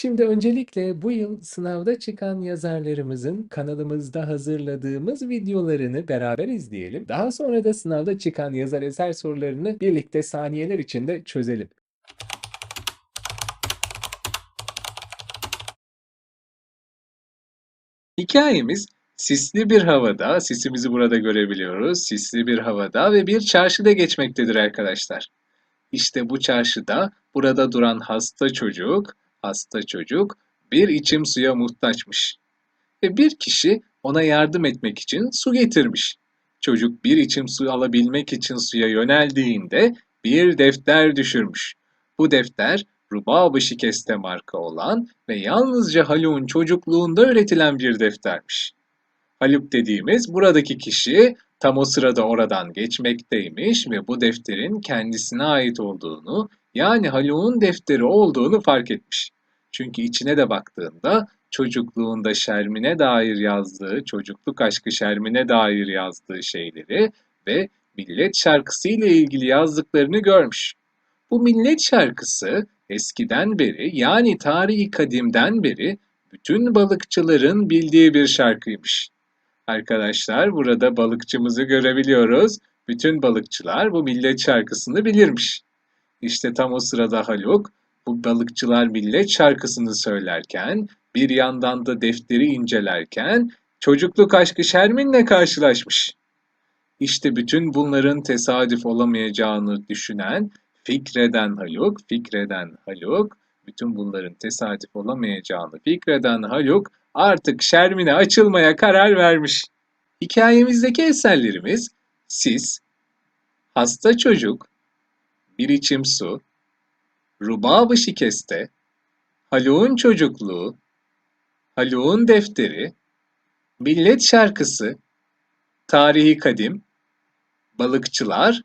Şimdi öncelikle bu yıl sınavda çıkan yazarlarımızın kanalımızda hazırladığımız videolarını beraber izleyelim. Daha sonra da sınavda çıkan yazar eser sorularını birlikte saniyeler içinde çözelim. Hikayemiz sisli bir havada, sisimizi burada görebiliyoruz. Sisli bir havada ve bir çarşıda geçmektedir arkadaşlar. İşte bu çarşıda burada duran hasta çocuk, hasta çocuk bir içim suya muhtaçmış. Ve bir kişi ona yardım etmek için su getirmiş. Çocuk bir içim su alabilmek için suya yöneldiğinde bir defter düşürmüş. Bu defter Rubab-ı Şikeste marka olan ve yalnızca Haluk'un çocukluğunda üretilen bir deftermiş. Haluk dediğimiz buradaki kişi tam o sırada oradan geçmekteymiş ve bu defterin kendisine ait olduğunu yani Haluk'un defteri olduğunu fark etmiş. Çünkü içine de baktığında çocukluğunda Şermin'e dair yazdığı, çocukluk aşkı Şermin'e dair yazdığı şeyleri ve millet şarkısı ile ilgili yazdıklarını görmüş. Bu millet şarkısı eskiden beri yani tarihi kadimden beri bütün balıkçıların bildiği bir şarkıymış. Arkadaşlar burada balıkçımızı görebiliyoruz. Bütün balıkçılar bu millet şarkısını bilirmiş. İşte tam o sırada Haluk bu balıkçılar millet şarkısını söylerken bir yandan da defteri incelerken çocukluk aşkı Şermin'le karşılaşmış. İşte bütün bunların tesadüf olamayacağını düşünen, fikreden Haluk, fikreden Haluk, bütün bunların tesadüf olamayacağını fikreden Haluk artık Şermin'e açılmaya karar vermiş. Hikayemizdeki eserlerimiz Sis, Hasta Çocuk, Bir İçim Su, Rubab-ı Şikeste, Haluk'un Çocukluğu, Haluk'un Defteri, Millet Şarkısı, Tarihi Kadim, Balıkçılar.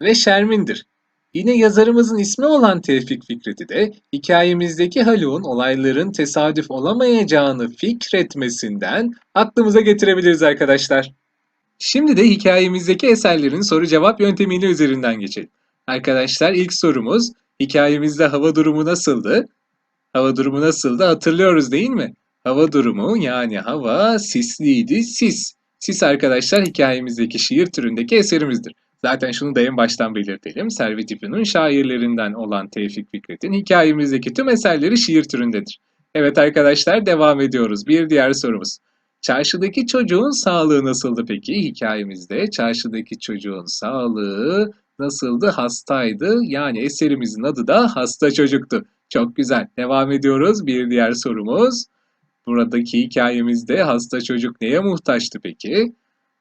Ve Şermin'dir. Yine yazarımızın ismi olan Tevfik Fikret'i de hikayemizdeki Haluk'un olayların tesadüf olamayacağını fikretmesinden aklımıza getirebiliriz arkadaşlar. Şimdi de hikayemizdeki eserlerin soru cevap yöntemiyle üzerinden geçelim. Arkadaşlar ilk sorumuz hikayemizde hava durumu nasıldı? Hava durumu nasıldı hatırlıyoruz değil mi? Hava durumu yani hava sisliydi sis. Sis arkadaşlar hikayemizdeki şiir türündeki eserimizdir. Zaten şunu da en baştan belirtelim. Servet İpin'in şairlerinden olan Tevfik Fikret'in hikayemizdeki tüm eserleri şiir türündedir. Evet arkadaşlar devam ediyoruz. Bir diğer sorumuz. Çarşıdaki çocuğun sağlığı nasıldı peki? Hikayemizde çarşıdaki çocuğun sağlığı nasıldı? Hastaydı. Yani eserimizin adı da Hasta Çocuk'tu. Çok güzel. Devam ediyoruz. Bir diğer sorumuz. Buradaki hikayemizde hasta çocuk neye muhtaçtı peki?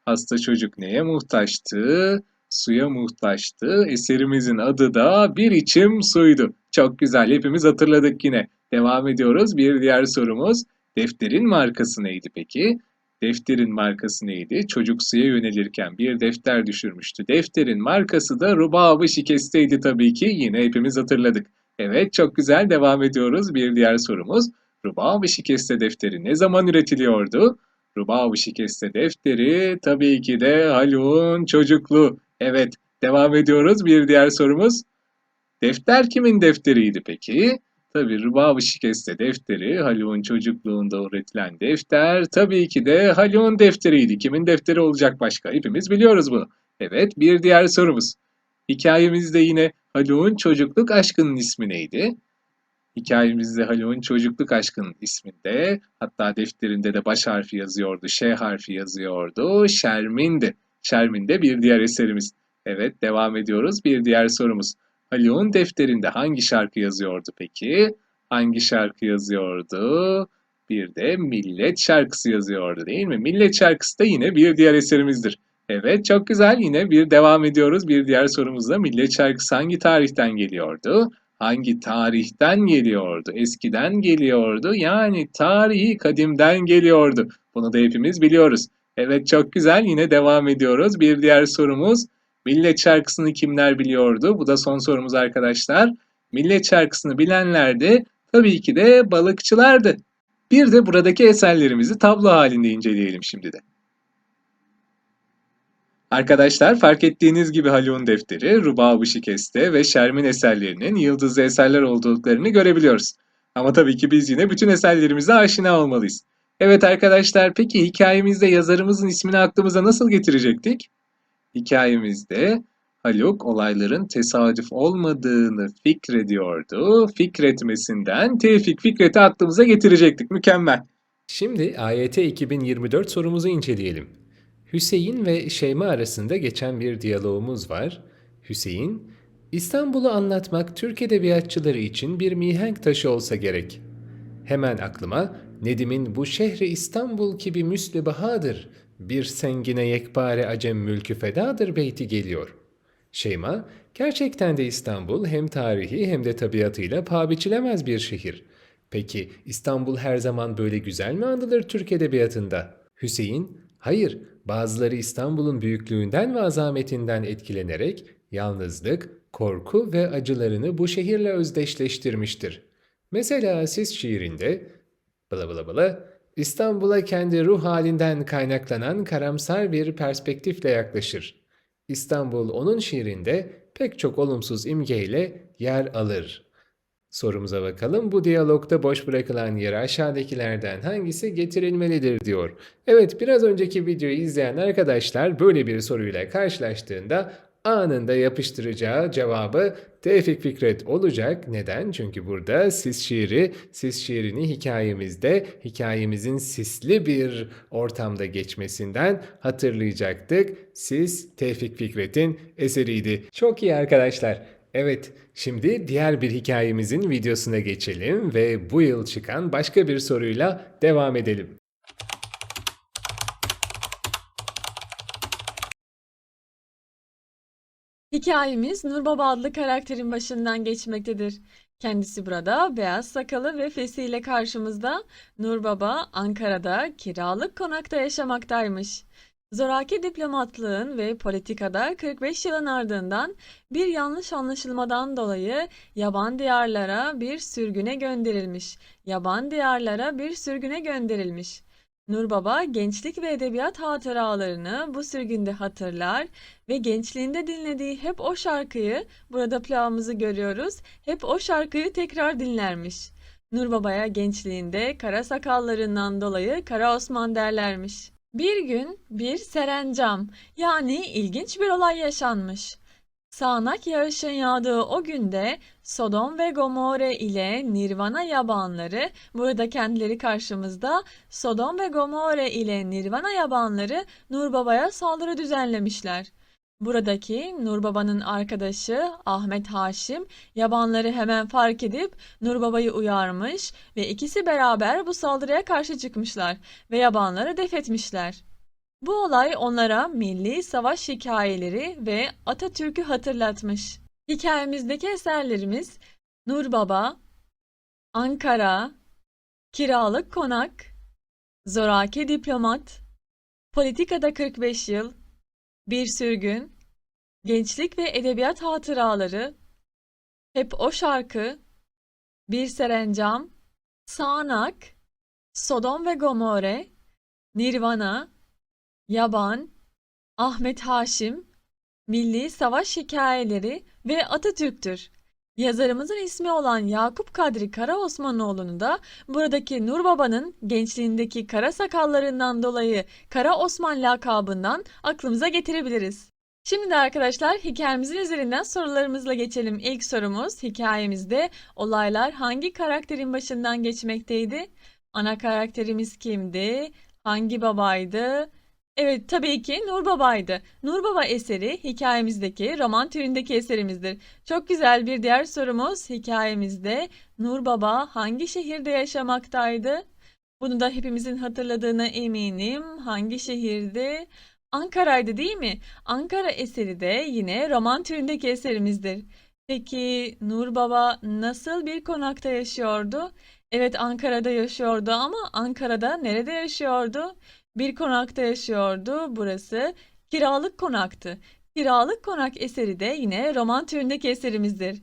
Hasta çocuk neye muhtaçtı? Suya muhtaçtı. Eserimizin adı da Bir içim suydu. Çok güzel. Hepimiz hatırladık yine. Devam ediyoruz. Bir diğer sorumuz. Defterin markası neydi peki? Defterin markası neydi? Çocuk suya yönelirken bir defter düşürmüştü. Defterin markası da Rubab-ı Şikeste'ydi tabii ki. Yine hepimiz hatırladık. Evet çok güzel devam ediyoruz. Bir diğer sorumuz. Rubab-ı Şikeste defteri ne zaman üretiliyordu? Rubab-ı Şikeste defteri tabii ki de Haluk'un çocukluğu. Evet devam ediyoruz. Bir diğer sorumuz. Defter kimin defteriydi peki? Tabii Rubab-ı Şikeste defteri Haluk'un çocukluğunda üretilen defter tabii ki de Haluk'un defteriydi. Kimin defteri olacak başka? Hepimiz biliyoruz bunu. Evet bir diğer sorumuz. Hikayemizde yine Haluk'un çocukluk aşkının ismi neydi? Hikayemizde Haluk'un çocukluk aşkının isminde hatta defterinde de baş harfi yazıyordu, Ş harfi yazıyordu. Şermin'di. Şermin de bir diğer eserimiz. Evet devam ediyoruz. Bir diğer sorumuz. Haluk'un defterinde hangi şarkı yazıyordu peki? Hangi şarkı yazıyordu? Bir de millet şarkısı yazıyordu değil mi? Millet şarkısı da yine bir diğer eserimizdir. Evet çok güzel yine bir devam ediyoruz. Bir diğer sorumuzda millet şarkısı hangi tarihten geliyordu? Hangi tarihten geliyordu? Eskiden geliyordu. Yani tarihi kadimden geliyordu. Bunu da hepimiz biliyoruz. Evet çok güzel yine devam ediyoruz. Bir diğer sorumuz millet şarkısını kimler biliyordu? Bu da son sorumuz arkadaşlar. Millet şarkısını bilenler de tabii ki de balıkçılardı. Bir de buradaki eserlerimizi tablo halinde inceleyelim şimdi de. Arkadaşlar fark ettiğiniz gibi Haluk'un defteri, Rubab-ı Şikeste ve Şermin eserlerinin yıldızlı eserler olduklarını görebiliyoruz. Ama tabii ki biz yine bütün eserlerimize aşina olmalıyız. Evet arkadaşlar, peki hikayemizde yazarımızın ismini aklımıza nasıl getirecektik? Hikayemizde Haluk olayların tesadüf olmadığını fikrediyordu. Fikretmesinden Tevfik Fikret'i aklımıza getirecektik. Mükemmel. Şimdi AYT 2024 sorumuzu inceleyelim. Hüseyin ve Şeyma arasında geçen bir diyalogumuz var. Hüseyin, İstanbul'u anlatmak Türk edebiyatçıları için bir mihenk taşı olsa gerek. Hemen aklıma Nedim'in bu şehri İstanbul ki bir müslü bahadır, bir sengine yekpare acem mülkü fedadır beyti geliyor. Şeyma, gerçekten de İstanbul hem tarihi hem de tabiatıyla paha biçilemez bir şehir. Peki İstanbul her zaman böyle güzel mi anılır Türk edebiyatında? Hüseyin, hayır, bazıları İstanbul'un büyüklüğünden ve azametinden etkilenerek yalnızlık, korku ve acılarını bu şehirle özdeşleştirmiştir. Mesela siz şiirinde bla bla bla İstanbul'a kendi ruh halinden kaynaklanan karamsar bir perspektifle yaklaşır. İstanbul onun şiirinde pek çok olumsuz imgeyle yer alır. Sorumuza bakalım. Bu diyalogda boş bırakılan yere aşağıdakilerden hangisi getirilmelidir diyor. Evet biraz önceki videoyu izleyen arkadaşlar böyle bir soruyla karşılaştığında anında yapıştıracağı cevabı Tevfik Fikret olacak. Neden? Çünkü burada sis şiiri, sis şiirini hikayemizde, hikayemizin sisli bir ortamda geçmesinden hatırlayacaktık. Sis Tevfik Fikret'in eseriydi. Çok iyi arkadaşlar. Evet, şimdi diğer bir hikayemizin videosuna geçelim ve bu yıl çıkan başka bir soruyla devam edelim. Hikayemiz Nur Baba adlı karakterin başından geçmektedir. Kendisi burada beyaz sakalı ve fesiyle karşımızda. Nur Baba Ankara'da kiralık konakta yaşamaktaymış. Zoraki diplomatlığın ve politikada 45 yılın ardından bir yanlış anlaşılmadan dolayı yaban diyarlara bir sürgüne gönderilmiş. Yaban diyarlara bir sürgüne gönderilmiş. Nur Baba gençlik ve edebiyat hatıralarını bu sürgünde hatırlar ve gençliğinde dinlediği hep o şarkıyı, burada plağımızı görüyoruz, hep o şarkıyı tekrar dinlermiş. Nur Baba'ya gençliğinde kara sakallarından dolayı Kara Osman derlermiş. Bir gün bir serencam yani ilginç bir olay yaşanmış. Sağanak yağışın yağdığı o günde Sodom ve Gomorre ile Nirvana yabanları, burada kendileri karşımızda, Sodom ve Gomorre ile Nirvana yabanları Nur Baba'ya saldırı düzenlemişler. Buradaki Nur Baba'nın arkadaşı Ahmet Haşim yabanları hemen fark edip Nur Baba'yı uyarmış ve ikisi beraber bu saldırıya karşı çıkmışlar ve yabanları def etmişler. Bu olay onlara milli savaş hikayeleri ve Atatürk'ü hatırlatmış. Hikayemizdeki eserlerimiz Nur Baba, Ankara, Kiralık Konak, Zoraki Diplomat, Politikada 45 Yıl, Bir Sürgün, Gençlik ve Edebiyat Hatıraları, Hep O Şarkı, Bir Serencam, Sağanak, Sodom ve Gomorre, Nirvana, Yaban, Ahmet Haşim, Milli Savaş Hikayeleri ve Atatürk'tür. Yazarımızın ismi olan Yakup Kadri Karaosmanoğlu'nu da buradaki Nur Baba'nın gençliğindeki kara sakallarından dolayı Kara Osman lakabından aklımıza getirebiliriz. Şimdi de arkadaşlar hikayemizin üzerinden sorularımızla geçelim. İlk sorumuz hikayemizde olaylar hangi karakterin başından geçmekteydi? Ana karakterimiz kimdi? Hangi babaydı? Evet, tabii ki Nur Baba'ydı. Nur Baba eseri hikayemizdeki roman türündeki eserimizdir. Çok güzel bir diğer sorumuz hikayemizde Nur Baba hangi şehirde yaşamaktaydı? Bunu da hepimizin hatırladığına eminim. Hangi şehirdi? Ankara'ydı değil mi? Ankara eseri de yine roman türündeki eserimizdir. Peki Nur Baba nasıl bir konakta yaşıyordu? Evet Ankara'da yaşıyordu ama Ankara'da nerede yaşıyordu? Bir konakta yaşıyordu. Burası kiralık konaktı. Kiralık konak eseri de yine roman türündeki eserimizdir.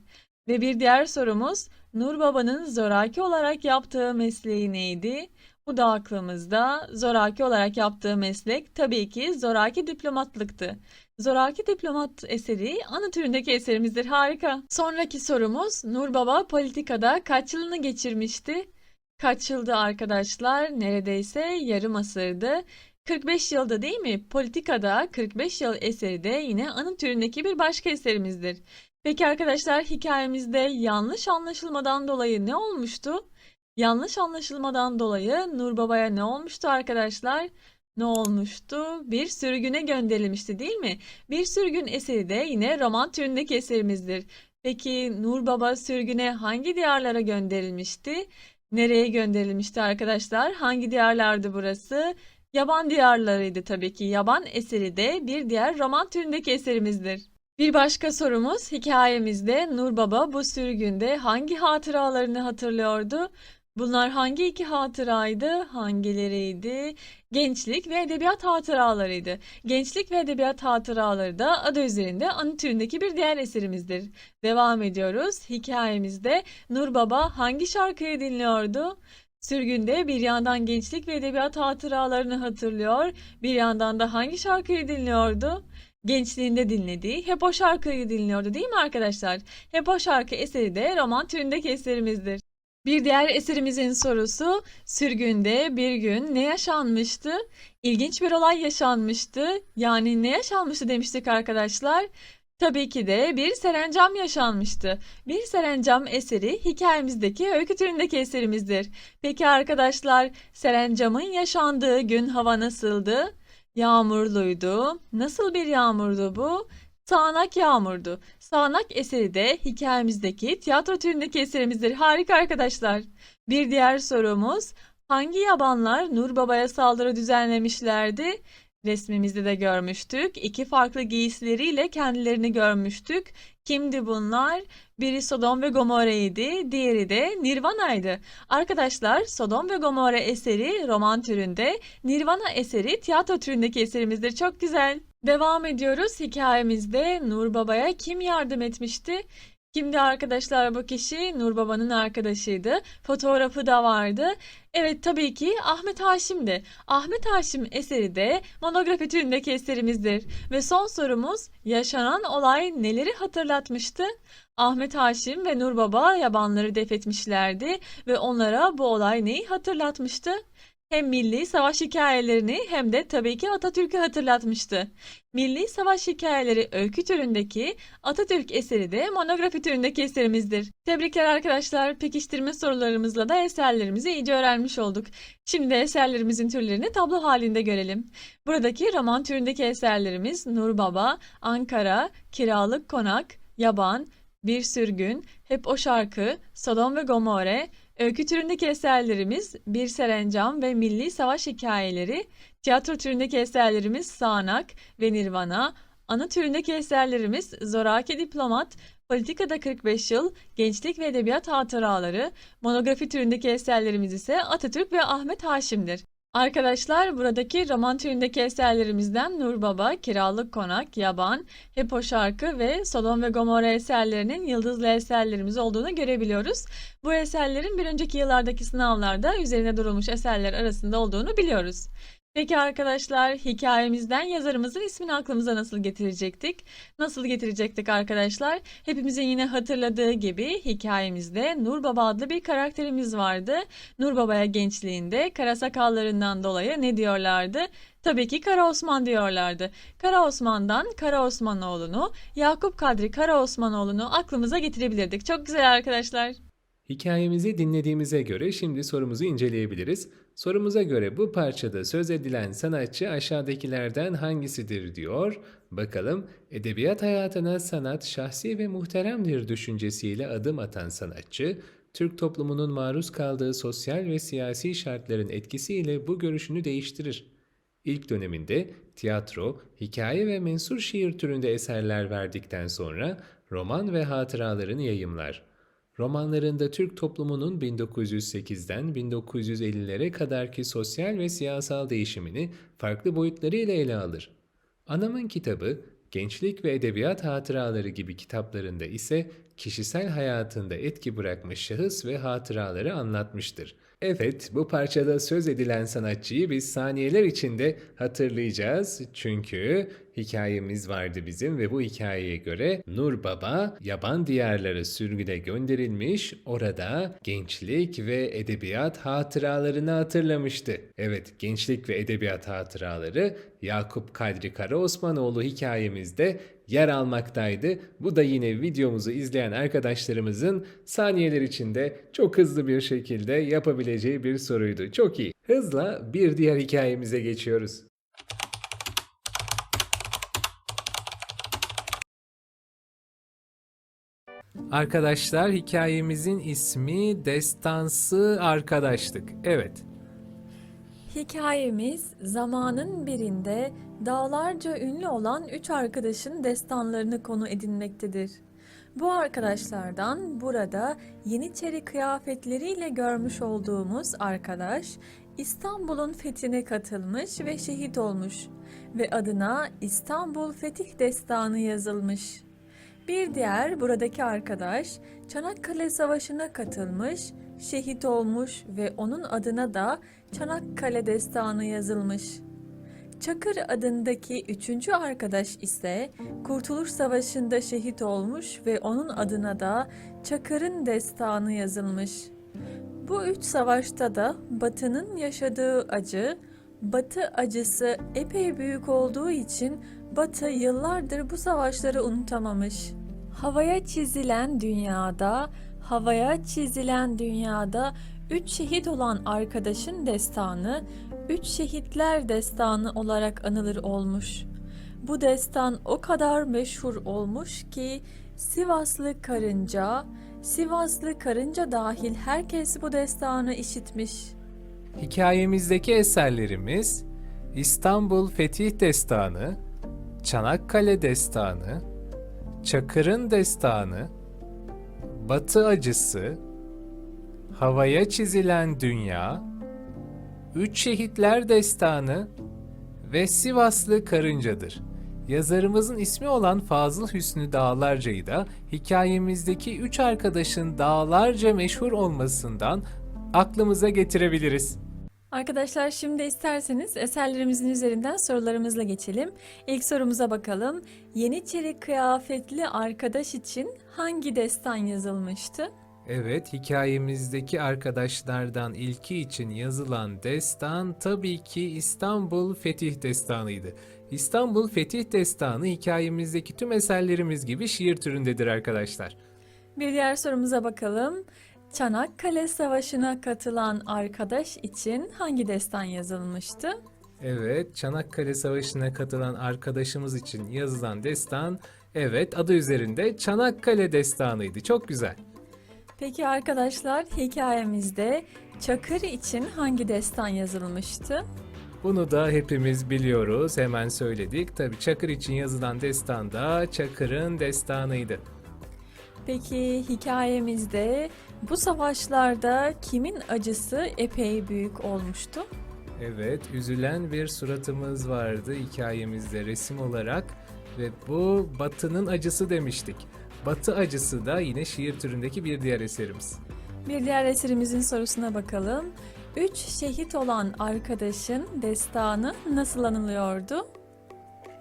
Ve bir diğer sorumuz Nur Baba'nın zoraki olarak yaptığı mesleği neydi? Bu da aklımızda. Zoraki olarak yaptığı meslek tabii ki zoraki diplomatlıktı. Zoraki Diplomat eseri anı türündeki eserimizdir. Harika. Sonraki sorumuz Nur Baba politikada kaç yılını geçirmişti? Kaç yıldı arkadaşlar? Neredeyse yarım asırdı. 45 yılda değil mi? Politikada 45 yıl eseri de yine anı türündeki bir başka eserimizdir. Peki arkadaşlar hikayemizde yanlış anlaşılmadan dolayı ne olmuştu? Yanlış anlaşılmadan dolayı Nur Baba'ya ne olmuştu arkadaşlar? Ne olmuştu? Bir sürgüne gönderilmişti değil mi? Bir sürgün eseri de yine roman türündeki eserimizdir. Peki Nur Baba sürgüne hangi diyarlara gönderilmişti? Nereye gönderilmişti arkadaşlar? Hangi diyarlardı burası? Yaban diyarlarıydı tabii ki. Yaban eseri de bir diğer roman türündeki eserimizdir. Bir başka sorumuz hikayemizde Nur Baba bu sürgünde hangi hatıralarını hatırlıyordu? Bunlar hangi iki hatıraydı? Hangileriydi? Gençlik ve edebiyat hatıralarıydı. Gençlik ve edebiyat hatıraları da adı üzerinde anı türündeki bir diğer eserimizdir. Devam ediyoruz. Hikayemizde Nur Baba hangi şarkıyı dinliyordu? Sürgünde bir yandan gençlik ve edebiyat hatıralarını hatırlıyor, bir yandan da hangi şarkıyı dinliyordu? Gençliğinde dinlediği hep o şarkıyı dinliyordu değil mi arkadaşlar? Hep o şarkı eseri de roman türündeki eserimizdir. Bir diğer eserimizin sorusu sürgünde bir gün ne yaşanmıştı? İlginç bir olay yaşanmıştı. Yani ne yaşanmıştı demiştik arkadaşlar. Tabii ki de bir serencam yaşanmıştı. Bir serencam eseri hikayemizdeki öykü türündeki eserimizdir. Peki arkadaşlar, serencamın yaşandığı gün hava nasıldı? Yağmurluydu. Nasıl bir yağmurdu bu? Sağanak yağmurdu. Sağanak eseri de hikayemizdeki tiyatro türündeki eserimizdir. Harika arkadaşlar. Bir diğer sorumuz, hangi yabanlar Nur Baba'ya saldırı düzenlemişlerdi? Resmimizde de görmüştük. İki farklı giysileriyle kendilerini görmüştük. Kimdi bunlar? Biri Sodom ve Gomorra'ydı, diğeri de Nirvana'ydı. Arkadaşlar, Sodom ve Gomorra eseri roman türünde, Nirvana eseri tiyatro türündeki eserimizdir. Çok güzel. Devam ediyoruz. Hikayemizde Nur Baba'ya kim yardım etmişti? Kimdi arkadaşlar bu kişi? Nur Baba'nın arkadaşıydı. Fotoğrafı da vardı. Evet tabii ki Ahmet Haşim'di. Ahmet Haşim eseri de monografi türündeki eserimizdir. Ve son sorumuz yaşanan olay neleri hatırlatmıştı? Ahmet Haşim ve Nur Baba yabanları def etmişlerdi ve onlara bu olay neyi hatırlatmıştı? Hem milli savaş hikayelerini hem de tabii ki Atatürk'ü hatırlatmıştı. Milli Savaş Hikayeleri öykü türündeki Atatürk eseri de monografi türündeki eserimizdir. Tebrikler arkadaşlar. Pekiştirme sorularımızla da eserlerimizi iyice öğrenmiş olduk. Şimdi de eserlerimizin türlerini tablo halinde görelim. Buradaki roman türündeki eserlerimiz Nur Baba, Ankara, Kiralık Konak, Yaban, Bir Sürgün, Hep O Şarkı, Sodom ve Gomorre, Öykü türündeki eserlerimiz Bir Serencam ve Milli Savaş Hikayeleri, tiyatro türündeki eserlerimiz Sağanak ve Nirvana, anı türündeki eserlerimiz Zoraki Diplomat, Politikada 45 Yıl, Gençlik ve Edebiyat Hatıraları, monografi türündeki eserlerimiz ise Atatürk ve Ahmet Haşim'dir. Arkadaşlar buradaki roman türündeki eserlerimizden Nur Baba, Kiralık Konak, Yaban, Hep O Şarkı ve Sodom ve Gomorra eserlerinin yıldızlı eserlerimiz olduğunu görebiliyoruz. Bu eserlerin bir önceki yıllardaki sınavlarda üzerine durulmuş eserler arasında olduğunu biliyoruz. Peki arkadaşlar hikayemizden yazarımızın ismini aklımıza nasıl getirecektik? Nasıl getirecektik arkadaşlar? Hepimizin yine hatırladığı gibi hikayemizde Nur Baba adlı bir karakterimiz vardı. Nur Baba'ya gençliğinde kara sakallarından dolayı ne diyorlardı? Tabii ki Kara Osman diyorlardı. Kara Osman'dan Kara Osmanoğlu'nu, Yakup Kadri Kara Osmanoğlu'nu aklımıza getirebilirdik. Çok güzel arkadaşlar. Hikayemizi dinlediğimize göre şimdi sorumuzu inceleyebiliriz. Sorumuza göre bu parçada söz edilen sanatçı aşağıdakilerden hangisidir diyor. Bakalım edebiyat hayatına sanat şahsi ve muhteremdir düşüncesiyle adım atan sanatçı, Türk toplumunun maruz kaldığı sosyal ve siyasi şartların etkisiyle bu görüşünü değiştirir. İlk döneminde tiyatro, hikaye ve mensur şiir türünde eserler verdikten sonra roman ve hatıralarını yayımlar. Romanlarında Türk toplumunun 1908'den 1950'lere kadarki sosyal ve siyasal değişimini farklı boyutlarıyla ele alır. Anamın kitabı, Gençlik ve Edebiyat Hatıraları gibi kitaplarında ise kişisel hayatında etki bırakmış şahıs ve hatıraları anlatmıştır. Evet, bu parçada söz edilen sanatçıyı biz saniyeler içinde hatırlayacağız. Çünkü hikayemiz vardı bizim ve bu hikayeye göre Nur Baba yaban diyarları sürgüne gönderilmiş, orada gençlik ve edebiyat hatıralarını hatırlamıştı. Evet, gençlik ve edebiyat hatıraları Yakup Kadri Karaosmanoğlu hikayemizde yer almaktaydı. Bu da yine videomuzu izleyen arkadaşlarımızın saniyeler içinde çok hızlı bir şekilde yapabileceği bir soruydu. Çok iyi. Hızla bir diğer hikayemize geçiyoruz. Arkadaşlar hikayemizin ismi Destansı Arkadaşlık. Evet. Hikayemiz zamanın birinde dağlarca ünlü olan üç arkadaşın destanlarını konu edinmektedir. Bu arkadaşlardan burada Yeniçeri kıyafetleriyle görmüş olduğumuz arkadaş İstanbul'un fethine katılmış ve şehit olmuş ve adına İstanbul Fetih Destanı yazılmış. Bir diğer buradaki arkadaş Çanakkale Savaşı'na katılmış, şehit olmuş ve onun adına da Çanakkale Destanı yazılmış. Çakır adındaki üçüncü arkadaş ise Kurtuluş Savaşı'nda şehit olmuş ve onun adına da Çakır'ın Destanı yazılmış. Bu üç savaşta da Batı'nın yaşadığı acı, Batı acısı epey büyük olduğu için Batı yıllardır bu savaşları unutamamış. Havaya çizilen dünyada, havaya çizilen dünyada üç şehit olan arkadaşın destanı, üç şehitler destanı olarak anılır olmuş. Bu destan o kadar meşhur olmuş ki Sivaslı karınca, Sivaslı karınca dahil herkes bu destanı işitmiş. Hikayemizdeki eserlerimiz İstanbul Fetih Destanı, Çanakkale Destanı, Çakır'ın Destanı, Batı Acısı, Havaya Çizilen Dünya, Üç Şehitler Destanı ve Sivaslı Karınca'dır. Yazarımızın ismi olan Fazıl Hüsnü Dağlarca'yı da hikayemizdeki üç arkadaşın dağlarca meşhur olmasından aklımıza getirebiliriz. Arkadaşlar şimdi isterseniz eserlerimizin üzerinden sorularımızla geçelim. İlk sorumuza bakalım. Yeniçeri kıyafetli arkadaş için hangi destan yazılmıştı? Evet, hikayemizdeki arkadaşlardan ilki için yazılan destan tabii ki İstanbul Fetih Destanı'ydı. İstanbul Fetih Destanı hikayemizdeki tüm eserlerimiz gibi şiir türündedir arkadaşlar. Bir diğer sorumuza bakalım. Çanakkale Savaşı'na katılan arkadaş için hangi destan yazılmıştı? Evet, Çanakkale Savaşı'na katılan arkadaşımız için yazılan destan, evet adı üzerinde Çanakkale Destanı'ydı. Çok güzel. Peki arkadaşlar hikayemizde Çakır için hangi destan yazılmıştı? Bunu da hepimiz biliyoruz, hemen söyledik. Tabii Çakır için yazılan destan da Çakır'ın destanıydı. Peki hikayemizde bu savaşlarda kimin acısı epey büyük olmuştu? Evet, üzülen bir suratımız vardı hikayemizde resim olarak ve bu Batı'nın acısı demiştik. Batı acısı da yine şiir türündeki bir diğer eserimiz. Bir diğer eserimizin sorusuna bakalım. Üç şehit olan arkadaşın destanı nasıl anılıyordu?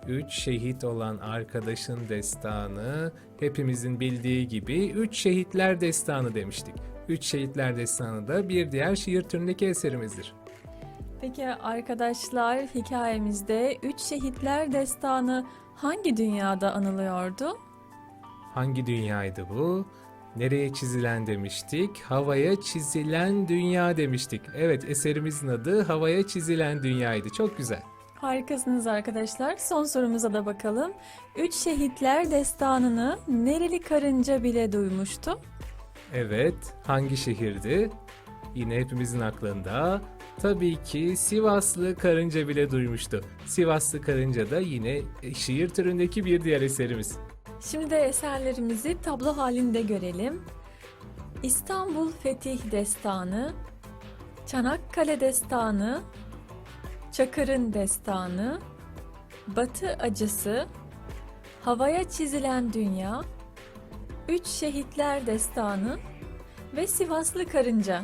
Üç şehit olan arkadaşın destanı hepimizin bildiği gibi Üç Şehitler Destanı demiştik. Üç Şehitler Destanı da bir diğer şiir türündeki eserimizdir. Peki arkadaşlar hikayemizde Üç Şehitler Destanı hangi dünyada anılıyordu? Hangi dünyaydı bu? Nereye çizilen demiştik? Havaya çizilen dünya demiştik. Evet eserimizin adı Havaya Çizilen Dünyaydı. Çok güzel. Harikasınız arkadaşlar. Son sorumuza da bakalım. Üç Şehitler Destanı'nı nereli karınca bile duymuştu? Evet, hangi şehirdi? Yine hepimizin aklında. Tabii ki Sivaslı Karınca bile duymuştu. Sivaslı Karınca da yine şiir türündeki bir diğer eserimiz. Şimdi de eserlerimizi tablo halinde görelim. İstanbul Fetih Destanı, Çanakkale Destanı, Çakır'ın Destanı, Batı Acısı, Havaya Çizilen Dünya, Üç Şehitler Destanı ve Sivaslı Karınca.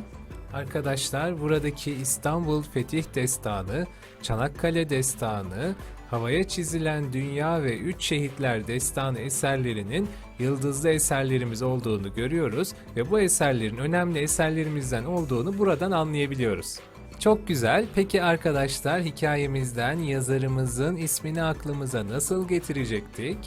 Arkadaşlar buradaki İstanbul Fetih Destanı, Çanakkale Destanı, Havaya Çizilen Dünya ve Üç Şehitler Destanı eserlerinin yıldızlı eserlerimiz olduğunu görüyoruz ve bu eserlerin önemli eserlerimizden olduğunu buradan anlayabiliyoruz. Çok güzel. Peki arkadaşlar hikayemizden yazarımızın ismini aklımıza nasıl getirecektik?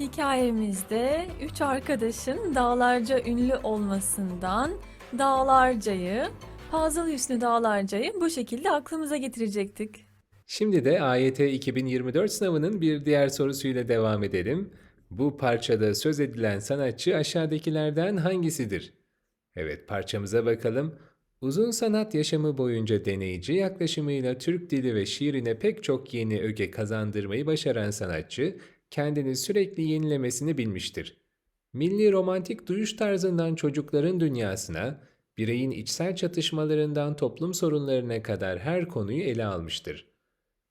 Hikayemizde üç arkadaşın dağlarca ünlü olmasından Dağlarca'yı, Fazıl Hüsnü Dağlarca'yı bu şekilde aklımıza getirecektik. Şimdi de AYT 2024 sınavının bir diğer sorusuyla devam edelim. Bu parçada söz edilen sanatçı aşağıdakilerden hangisidir? Evet, parçamıza bakalım. Uzun sanat yaşamı boyunca deneyici yaklaşımıyla Türk dili ve şiirine pek çok yeni öge kazandırmayı başaran sanatçı, kendini sürekli yenilemesini bilmiştir. Milli romantik duyuş tarzından çocukların dünyasına, bireyin içsel çatışmalarından toplum sorunlarına kadar her konuyu ele almıştır.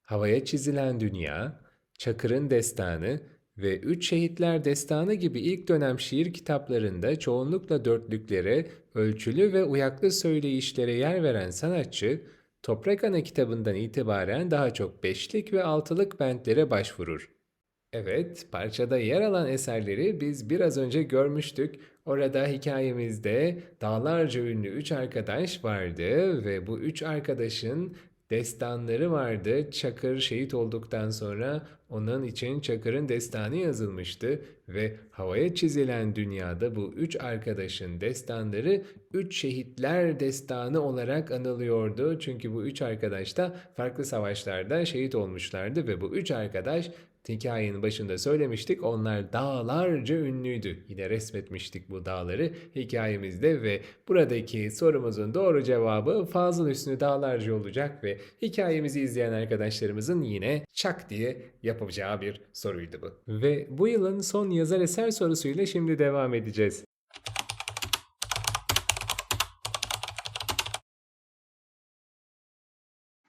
Havaya Çizilen Dünya, Çakır'ın Destanı ve Üç Şehitler Destanı gibi ilk dönem şiir kitaplarında çoğunlukla dörtlüklere, ölçülü ve uyaklı söyleyişlere yer veren sanatçı, Toprak Ana kitabından itibaren daha çok beşlik ve altılık bentlere başvurur. Evet, parçada yer alan eserleri biz biraz önce görmüştük. Orada hikayemizde dağlarca ünlü üç arkadaş vardı ve bu üç arkadaşın destanları vardı. Çakır şehit olduktan sonra onun için Çakır'ın destanı yazılmıştı ve havaya çizilen dünyada bu üç arkadaşın destanları üç şehitler destanı olarak anılıyordu. Çünkü bu üç arkadaş da farklı savaşlarda şehit olmuşlardı ve bu üç arkadaş Hikayenin başında söylemiştik onlar dağlarca ünlüydü. Yine resmetmiştik bu dağları hikayemizde ve buradaki sorumuzun doğru cevabı Fazıl Hüsnü Dağlarca olacak ve hikayemizi izleyen arkadaşlarımızın yine çak diye yapacağı bir soruydu bu. Ve bu yılın son yazar eser sorusuyla şimdi devam edeceğiz.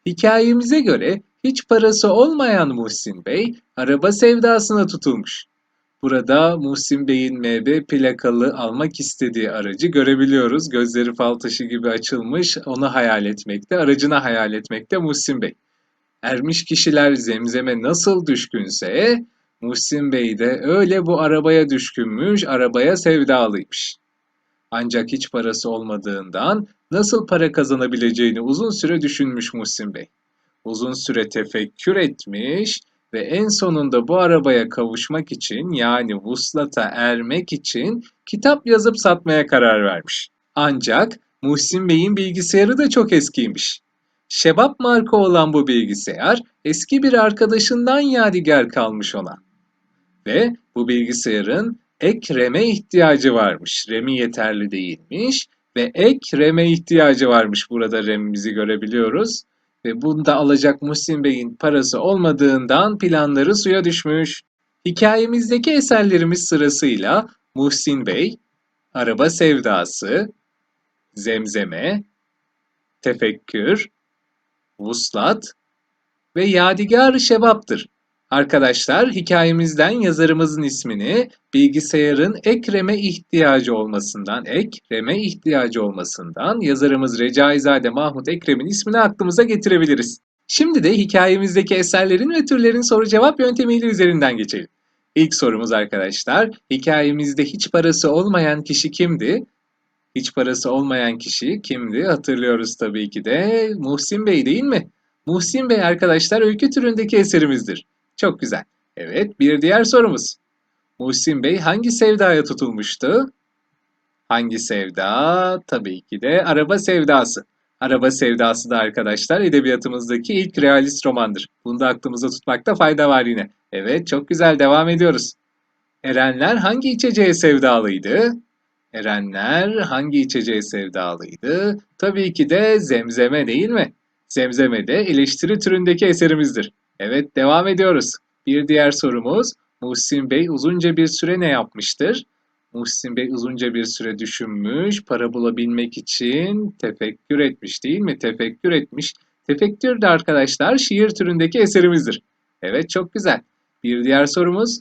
Hikayemize göre hiç parası olmayan Muhsin Bey araba sevdasına tutulmuş. Burada Muhsin Bey'in MB plakalı almak istediği aracı görebiliyoruz. Gözleri fal taşı gibi açılmış, onu hayal etmekte, aracını hayal etmekte Muhsin Bey. Ermiş kişiler zemzeme nasıl düşkünse, Muhsin Bey de öyle bu arabaya düşkünmüş, arabaya sevdalıymış. Ancak hiç parası olmadığından nasıl para kazanabileceğini uzun süre düşünmüş Muhsin Bey. Uzun süre tefekkür etmiş ve en sonunda bu arabaya kavuşmak için yani vuslata ermek için kitap yazıp satmaya karar vermiş. Ancak Muhsin Bey'in bilgisayarı da çok eskiymiş. Şebap marka olan bu bilgisayar eski bir arkadaşından yadigar kalmış ona. Ve bu bilgisayarın ek RAM'e ihtiyacı varmış. RAM'i yeterli değilmiş ve ek RAM'e ihtiyacı varmış. Burada RAM'imizi görebiliyoruz. Ve bunda alacak Muhsin Bey'in parası olmadığından planları suya düşmüş. Hikayemizdeki eserlerimiz sırasıyla Muhsin Bey, Araba Sevdası, Zemzeme, Tefekkür, Vuslat ve Yadigar-ı Şebap'tır. Arkadaşlar hikayemizden yazarımızın ismini bilgisayarın ekreme ihtiyacı olmasından, ekreme ihtiyacı olmasından yazarımız Recaizade Mahmut Ekrem'in ismini aklımıza getirebiliriz. Şimdi de hikayemizdeki eserlerin ve türlerin soru cevap yöntemiyle üzerinden geçelim. İlk sorumuz arkadaşlar, hikayemizde hiç parası olmayan kişi kimdi? Hiç parası olmayan kişi kimdi? Hatırlıyoruz tabii ki de Muhsin Bey değil mi? Muhsin Bey arkadaşlar öykü türündeki eserimizdir. Çok güzel. Evet, bir diğer sorumuz. Muhsin Bey hangi sevdaya tutulmuştu? Hangi sevda? Tabii ki de araba sevdası. Araba sevdası da arkadaşlar edebiyatımızdaki ilk realist romandır. Bunu da aklımızda tutmakta fayda var yine. Evet, çok güzel devam ediyoruz. Erenler hangi içeceğe sevdalıydı? Erenler hangi içeceğe sevdalıydı? Tabii ki de zemzeme değil mi? Zemzeme de eleştiri türündeki eserimizdir. Evet, devam ediyoruz. Bir diğer sorumuz, Muhsin Bey uzunca bir süre ne yapmıştır? Muhsin Bey uzunca bir süre düşünmüş, para bulabilmek için tefekkür etmiş değil mi? Tefekkür etmiş. Tefekkür de arkadaşlar şiir türündeki eserimizdir. Evet, çok güzel. Bir diğer sorumuz,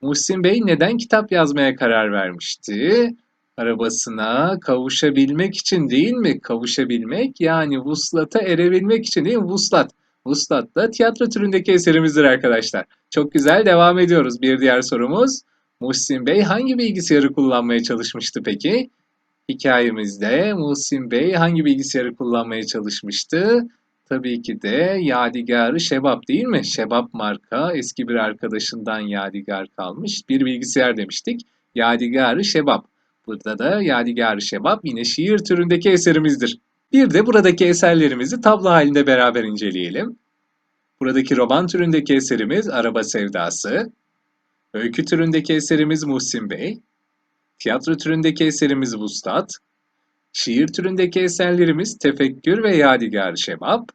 Muhsin Bey neden kitap yazmaya karar vermişti? Arabasına kavuşabilmek için değil mi? Kavuşabilmek yani vuslata erebilmek için değil mi? Vuslat. Vuslat da tiyatro türündeki eserimizdir arkadaşlar. Çok güzel devam ediyoruz. Bir diğer sorumuz. Muhsin Bey hangi bilgisayarı kullanmaya çalışmıştı peki? Hikayemizde Muhsin Bey hangi bilgisayarı kullanmaya çalışmıştı? Tabii ki de Yadigar-ı Şebap değil mi? Şebap marka eski bir arkadaşından Yadigar kalmış bir bilgisayar demiştik. Yadigar-ı Şebap. Burada da Yadigar-ı Şebap yine şiir türündeki eserimizdir. Bir de buradaki eserlerimizi tablo halinde beraber inceleyelim. Buradaki roman türündeki eserimiz Araba Sevdası. Öykü türündeki eserimiz Muhsin Bey. Tiyatro türündeki eserimiz Vuslat. Şiir türündeki eserlerimiz Tefekkür ve Yadigar Şebap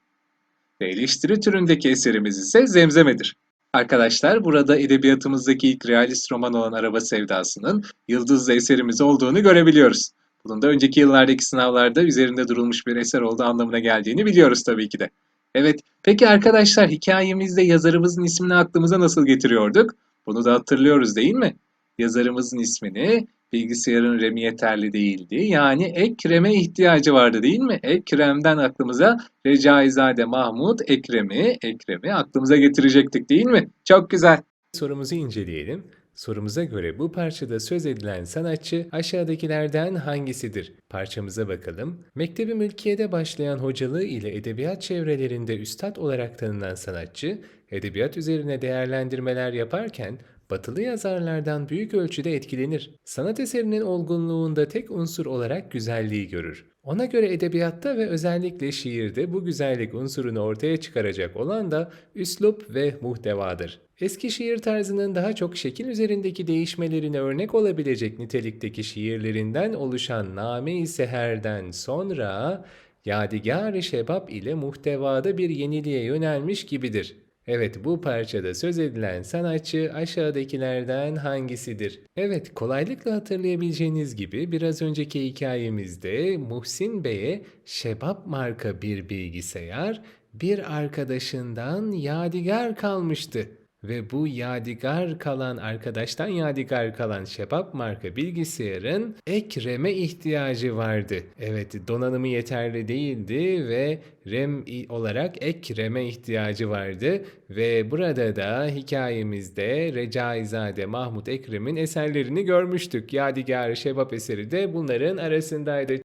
ve eleştiri türündeki eserimiz ise Zemzeme'dir. Arkadaşlar burada edebiyatımızdaki ilk realist roman olan Araba Sevdası'nın Yıldızlı eserimiz olduğunu görebiliyoruz. Bunun da önceki yıllardaki sınavlarda üzerinde durulmuş bir eser olduğu anlamına geldiğini biliyoruz tabii ki de. Evet, peki arkadaşlar hikayemizde yazarımızın ismini aklımıza nasıl getiriyorduk? Bunu da hatırlıyoruz değil mi? Yazarımızın ismini bilgisayarın RAM'i yeterli değildi. Yani Ekrem'e ihtiyacı vardı değil mi? Ekrem'den aklımıza Recaizade Mahmut Ekrem'i, Ekrem'i aklımıza getirecektik değil mi? Çok güzel. Sorumuzu inceleyelim. Sorumuza göre bu parçada söz edilen sanatçı aşağıdakilerden hangisidir? Parçamıza bakalım. Mektebi Mülkiye'de başlayan hocalığı ile edebiyat çevrelerinde üstad olarak tanınan sanatçı, edebiyat üzerine değerlendirmeler yaparken batılı yazarlardan büyük ölçüde etkilenir. Sanat eserinin olgunluğunda tek unsur olarak güzelliği görür. Ona göre edebiyatta ve özellikle şiirde bu güzellik unsurunu ortaya çıkaracak olan da üslup ve muhtevadır. Eski şiir tarzının daha çok şekil üzerindeki değişmelerine örnek olabilecek nitelikteki şiirlerinden oluşan Name-i Seher'den sonra Yadigar-ı Şebap ile muhtevada bir yeniliğe yönelmiş gibidir. Evet bu parçada söz edilen sanatçı aşağıdakilerden hangisidir? Evet kolaylıkla hatırlayabileceğiniz gibi biraz önceki hikayemizde Muhsin Bey'e Şebap marka bir bilgisayar bir arkadaşından yadigar kalmıştı. Ve bu yadigar kalan arkadaştan yadigar kalan Şebap marka bilgisayarın ekreme ihtiyacı vardı. Evet donanımı yeterli değildi ve RAM olarak ekreme ihtiyacı vardı. Ve burada da hikayemizde Recaizade Mahmut Ekrem'in eserlerini görmüştük. Yadigar Şebap eseri de bunların arasındaydı.